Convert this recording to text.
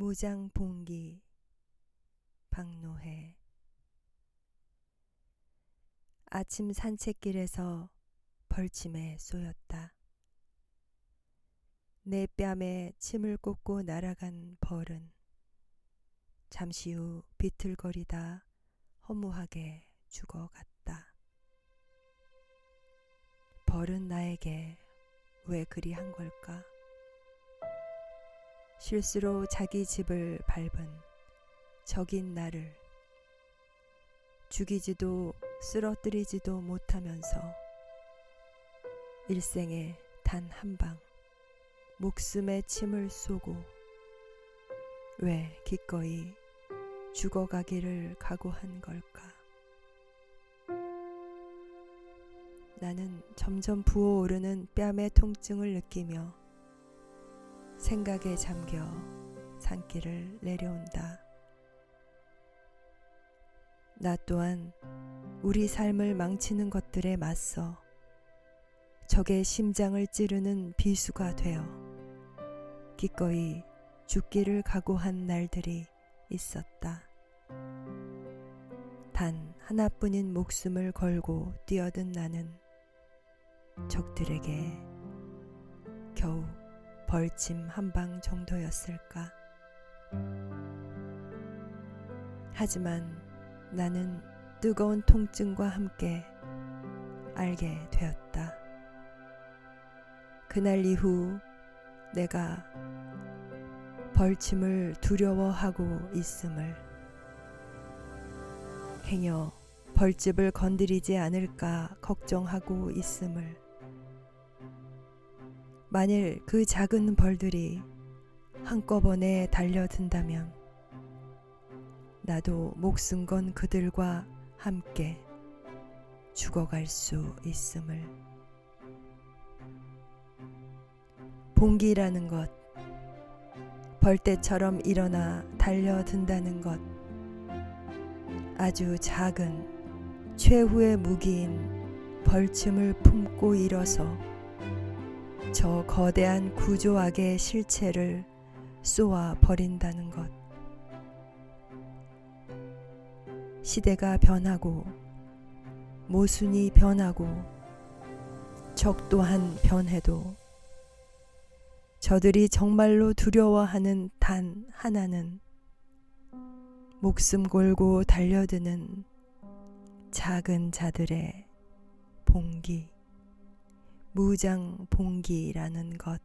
무장 봉기 박노해 아침 산책길에서 벌침에 쏘였다. 내 뺨에 침을 꽂고 날아간 벌은 잠시 후 비틀거리다 허무하게 죽어갔다. 벌은 나에게 왜 그리 한 걸까? 실수로 자기 집을 밟은 적인 나를 죽이지도 쓰러뜨리지도 못하면서 일생에 단 한 방 목숨에 침을 쏘고 왜 기꺼이 죽어가기를 각오한 걸까? 나는 점점 부어오르는 뺨의 통증을 느끼며 생각에 잠겨 산길을 내려온다. 나 또한 우리 삶을 망치는 것들에 맞서 적의 심장을 찌르는 비수가 되어 기꺼이 죽기를 각오한 날들이 있었다. 단 하나뿐인 목숨을 걸고 뛰어든 나는 적들에게 겨우 벌침 한 방 정도였을까? 하지만 나는 뜨거운 통증과 함께 알게 되었다. 그날 이후 내가 벌침을 두려워하고 있음을 행여 벌집을 건드리지 않을까 걱정하고 있음을 만일 그 작은 벌들이 한꺼번에 달려든다면 나도 목숨 건 그들과 함께 죽어갈 수 있음을. 봉기라는 것 벌떼처럼 일어나 달려든다는 것 아주 작은 최후의 무기인 벌침을 품고 일어서 저 거대한 구조악의 실체를 쏘아 버린다는 것. 시대가 변하고 모순이 변하고 적 또한 변해도 저들이 정말로 두려워하는 단 하나는 목숨 걸고 달려드는 작은 자들의 봉기, 무장 봉기라는 것.